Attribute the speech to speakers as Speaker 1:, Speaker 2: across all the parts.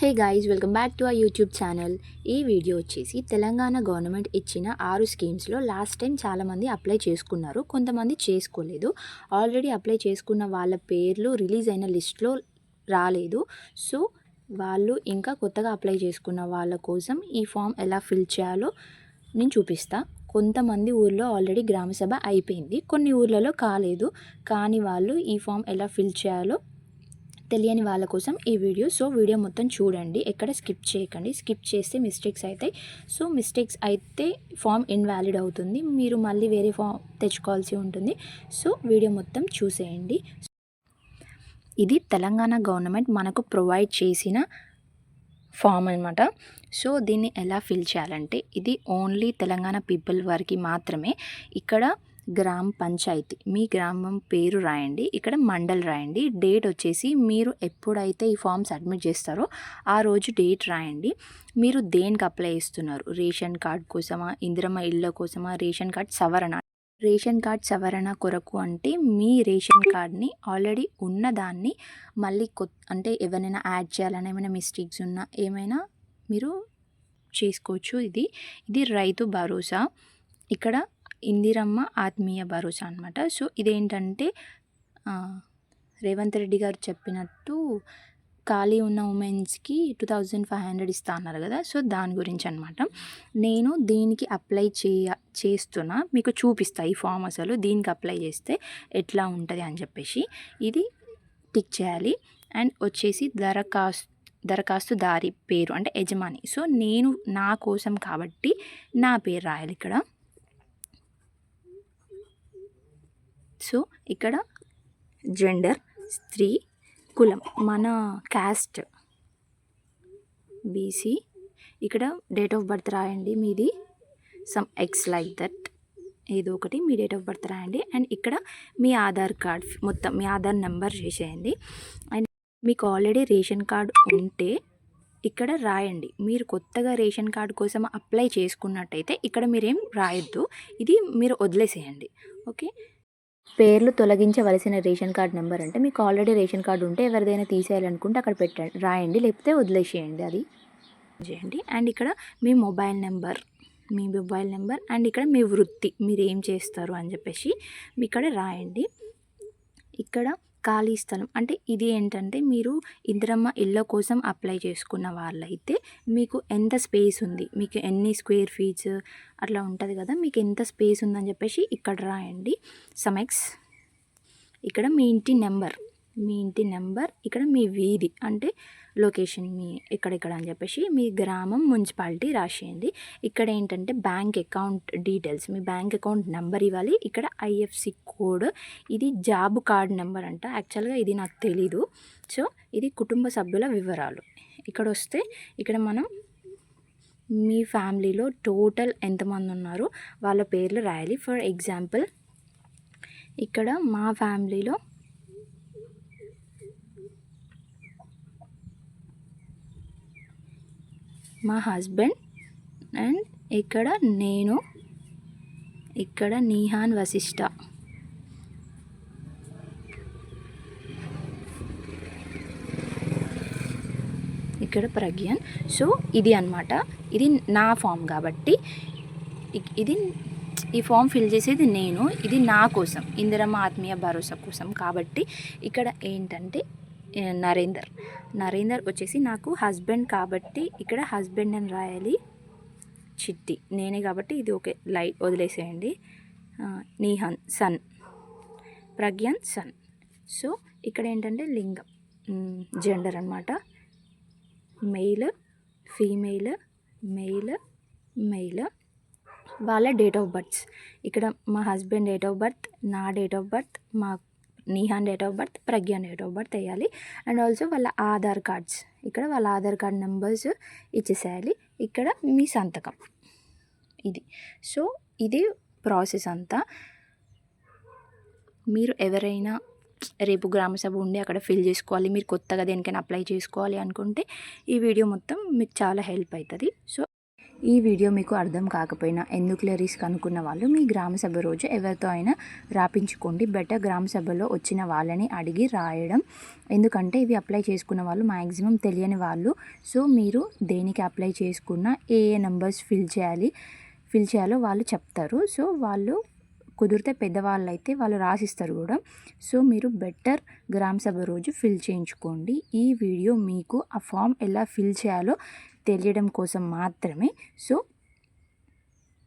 Speaker 1: Hey guys welcome back to a YouTube channel ఈ video వచ్చేసి Telangana government ఇచ్చిన ఆరు స్కీమ్స్లో లాస్ట్ టైం చాలామంది అప్లై చేసుకున్నారు. కొంతమంది చేసుకోలేదు. ఆల్రెడీ అప్లై చేసుకున్న వాళ్ళ పేర్లు రిలీజ్ అయిన లిస్ట్లో రాలేదు. సో వాళ్ళు ఇంకా కొత్తగా అప్లై చేసుకున్న వాళ్ళ కోసం ఈ ఫామ్ ఎలా ఫిల్ చేయాలో నేను చూపిస్తా. కొంతమంది ఊర్లో ఆల్రెడీ గ్రామసభ అయిపోయింది. కొన్ని ఊర్లలో కాలేదు. కానీ వాళ్ళు ఈ ఫామ్ ఎలా ఫిల్ చేయాలో తెలియని వాళ్ళ కోసం ఈ వీడియో. సో వీడియో మొత్తం చూడండి. ఎక్కడ స్కిప్ చేయకండి. స్కిప్ చేస్తే మిస్టేక్స్ అవుతాయి. సో మిస్టేక్స్ అయితే ఫామ్ ఇన్వాలిడ్ అవుతుంది. మీరు మళ్ళీ వేరే ఫామ్ తెచ్చుకోవాల్సి ఉంటుంది. సో వీడియో మొత్తం చూసేయండి. ఇది తెలంగాణ గవర్నమెంట్ మనకు ప్రొవైడ్ చేసిన ఫామ్ అనమాట సో దీన్ని ఎలా ఫిల్ చేయాలంటే ఇది ఓన్లీ తెలంగాణ పీపుల్ వారికి మాత్రమే. ఇక్కడ గ్రామ పంచాయతీ. మీ గ్రామం పేరు రాయండి. ఇక్కడ మండల్ రాయండి. డేట్ వచ్చేసి మీరు ఎప్పుడైతే ఈ ఫామ్ సబ్మిట్ చేస్తారో ఆ రోజు డేట్ రాయండి. మీరు దేనికి అప్లై చేస్తున్నారు? రేషన్ కార్డ్ కోసమా? ఇందిరమ్మ ఇళ్ళ కోసమా? రేషన్ కార్డ్ సవరణ? రేషన్ కార్డ్ సవరణ కొరకు అంటే మీ రేషన్ కార్డ్ని ఆల్రెడీ ఉన్నదాన్ని మళ్ళీ కొత్త అంటే ఎవరైనా యాడ్ చేయాలని ఏమైనా మిస్టేక్స్ ఉన్నా ఏమైనా మీరు చేసుకోవచ్చు ఇది. ఇది రైతు భరోసా. ఇక్కడ ఇందిరమ్మ ఆత్మీయ భరోసా అనమాట సో ఇదేంటంటే రేవంత్ రెడ్డి గారు చెప్పినట్టు ఖాళీ ఉన్న ఉమెన్స్కి టూ థౌజండ్ ఫైవ్ హండ్రెడ్ ఇస్తా అన్నారు కదా సో దాని గురించి అనమాట నేను దీనికి అప్లై చేయ చేస్తున్నా మీకు చూపిస్తా ఈ ఫామ్ అసలు దీనికి అప్లై చేస్తే ఎట్లా ఉంటుంది అని చెప్పేసి. ఇది టిక్ చేయాలి. అండ్ వచ్చేసి దరఖాస్తు దరఖాస్తుదారి పేరు అంటే యజమాని. సో నేను నా కోసం కాబట్టి నా పేరు రాయాలి ఇక్కడ. సో ఇక్కడ జెండర్ స్త్రీ కులం. మన క్యాస్ట్ బీసీ ఇక్కడ డేట్ ఆఫ్ బర్త్ రాయండి. మీది సమ్ ఎక్స్ లైక్ దట్ ఏదో ఒకటి మీ డేట్ ఆఫ్ బర్త్ రాయండి. అండ్ ఇక్కడ మీ ఆధార్ కార్డ్ మొత్తం మీ ఆధార్ నెంబర్ చేసేయండి. అండ్ మీకు ఆల్రెడీ రేషన్ కార్డ్ ఉంటే ఇక్కడ రాయండి. మీరు కొత్తగా రేషన్ కార్డ్ కోసం అప్లై చేసుకున్నట్టయితే ఇక్కడ మీరేం రాయొద్దు. ఇది మీరు వదిలేసేయండి. ఓకే పేర్లు తొలగించవలసిన రేషన్ కార్డ్ నెంబర్ అంటే మీకు ఆల్రెడీ రేషన్ కార్డు ఉంటే ఎవరిదైనా తీసేయాలనుకుంటే అక్కడ పెట్టండి రాయండి లేకపోతే వదిలేసేయండి అది. చేయండి. అండ్ ఇక్కడ మీ మొబైల్ నెంబర్ మీ మొబైల్ నెంబర్ అండ్ ఇక్కడ మీ వృత్తి మీరు ఏం చేస్తారు అని చెప్పేసి మీ ఇక్కడ రాయండి. ఇక్కడ ఖాళీ స్థలం. అంటే ఇది ఏంటంటే మీరు ఇందిరమ్మ ఇళ్ళ కోసం అప్లై చేసుకున్న వాళ్ళైతే మీకు ఎంత స్పేస్ ఉంది? మీకు ఎన్ని స్క్వేర్ ఫీట్స్ అట్లా ఉంటుంది కదా మీకు ఎంత స్పేస్ ఉందని చెప్పేసి ఇక్కడ రాయండి. సమెక్స్. ఇక్కడ మీ ఇంటి నెంబర్. మీ ఇంటి నెంబర్. ఇక్కడ మీ వీధి. అంటే లొకేషన్ మీ ఎక్కడెక్కడ అని చెప్పేసి మీ గ్రామం మున్సిపాలిటీ రాసేయండి. ఇక్కడ ఏంటంటే బ్యాంక్ అకౌంట్ డీటెయిల్స్ మీ బ్యాంక్ అకౌంట్ నెంబర్ ఇవ్వాలి. ఇక్కడ ఐఎఫ్సి కోడ్ ఇది జాబ్ కార్డ్ నెంబర్ అంట. యాక్చువల్గా ఇది నాకు తెలీదు. సో ఇది కుటుంబ సభ్యుల వివరాలు. ఇక్కడ వస్తే ఇక్కడ మనం మీ ఫ్యామిలీలో టోటల్ ఎంతమంది ఉన్నారు? వాళ్ళ పేర్లు రాయాలి. ఫర్ ఎగ్జాంపుల్ ఇక్కడ మా ఫ్యామిలీలో మా హస్బెండ్ అండ్ ఇక్కడ నేను ఇక్కడ నీహాన్ వశిష్ట. ఇక్కడ ప్రజ్ఞన్. సో ఇది అన్నమాట. ఇది నా ఫామ్ కాబట్టి ఇది ఈ ఫామ్ ఫిల్ చేసేది నేను. ఇది నా కోసం. ఇందిరమ్మ ఆత్మీయ భరోసా కోసం కాబట్టి ఇక్కడ ఏంటంటే నరేందర్. నరేందర్ వచ్చేసి నాకు హస్బెండ్ కాబట్టి ఇక్కడ హస్బెండ్ అని రాయాలి. చిట్టి. నేనే కాబట్టి ఇది ఓకే లైట్ వదిలేసేయండి. Nihan son. Pragnan son. So ఇక్కడ ఏంటంటే లింగం. జెండర్ అనమాట మెయిల్ ఫీమేల్ మెయిల్ మెయిల్ వాళ్ళ డేట్ ఆఫ్ బర్త్స్ ఇక్కడ మా హస్బెండ్ డేట్ ఆఫ్ బర్త్ నా డేట్ ఆఫ్ బర్త్ మా Nihan date of birth Pragnan date of birth వేయాలి. అండ్ ఆల్సో వాళ్ళ ఆధార్ కార్డ్స్. ఇక్కడ వాళ్ళ ఆధార్ కార్డ్ నెంబర్స్ ఇచ్చేసేయాలి. ఇక్కడ మీ సంతకం. ఇది. సో ఇది ప్రాసెస్ అంతా. మీరు ఎవరైనా రేపు గ్రామసభ ఉండి అక్కడ ఫిల్ చేసుకోవాలి మీరు కొత్తగా దేనికైనా అప్లై చేసుకోవాలి అనుకుంటే ఈ వీడియో మొత్తం మీకు చాలా హెల్ప్ అవుతుంది. సో ఈ వీడియో మీకు అర్థం కాకపోయినా ఎందుకులే రిస్క్ అనుకున్న వాళ్ళు మీ గ్రామసభ రోజు ఎవరితో అయినా రాపించుకోండి. బెటర్ గ్రామసభలో వచ్చిన వాళ్ళని అడిగి రాయడం. ఎందుకంటే ఇవి అప్లై చేసుకున్న వాళ్ళు మ్యాక్సిమం తెలియని వాళ్ళు. సో మీరు దేనికి అప్లై చేసుకున్న ఏ ఏ నెంబర్స్ ఫిల్ చేయాలి ఫిల్ చేయాలో వాళ్ళు చెప్తారు. సో వాళ్ళు కుదిరితే పెద్దవాళ్ళు అయితే వాళ్ళు రాసిస్తారు కూడా. సో మీరు బెటర్ గ్రామ సభ రోజు ఫిల్ చేయించుకోండి. ఈ వీడియో మీకు ఆ ఫామ్ ఎలా ఫిల్ చేయాలో తెలియడం కోసం మాత్రమే. సో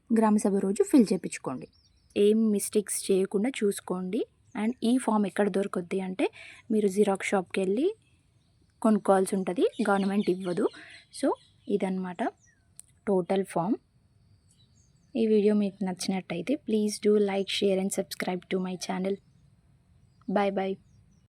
Speaker 1: గ్రామసభ రోజు ఫిల్ చేయించుకోండి ఏం మిస్టేక్స్ చేయకుండా చూసుకోండి. అండ్ ఈ ఫామ్ ఎక్కడ దొరుకుద్ది అంటే మీరు జిరాక్స్ షాప్కి వెళ్ళి కొనుక్కోవాల్సి ఉంటుంది. గవర్నమెంట్ ఇవ్వదు. సో ఇదన్నమాట టోటల్ ఫామ్. ఈ వీడియో మీకు నచ్చినట్టయితే please do like share and subscribe to my channel. Bye bye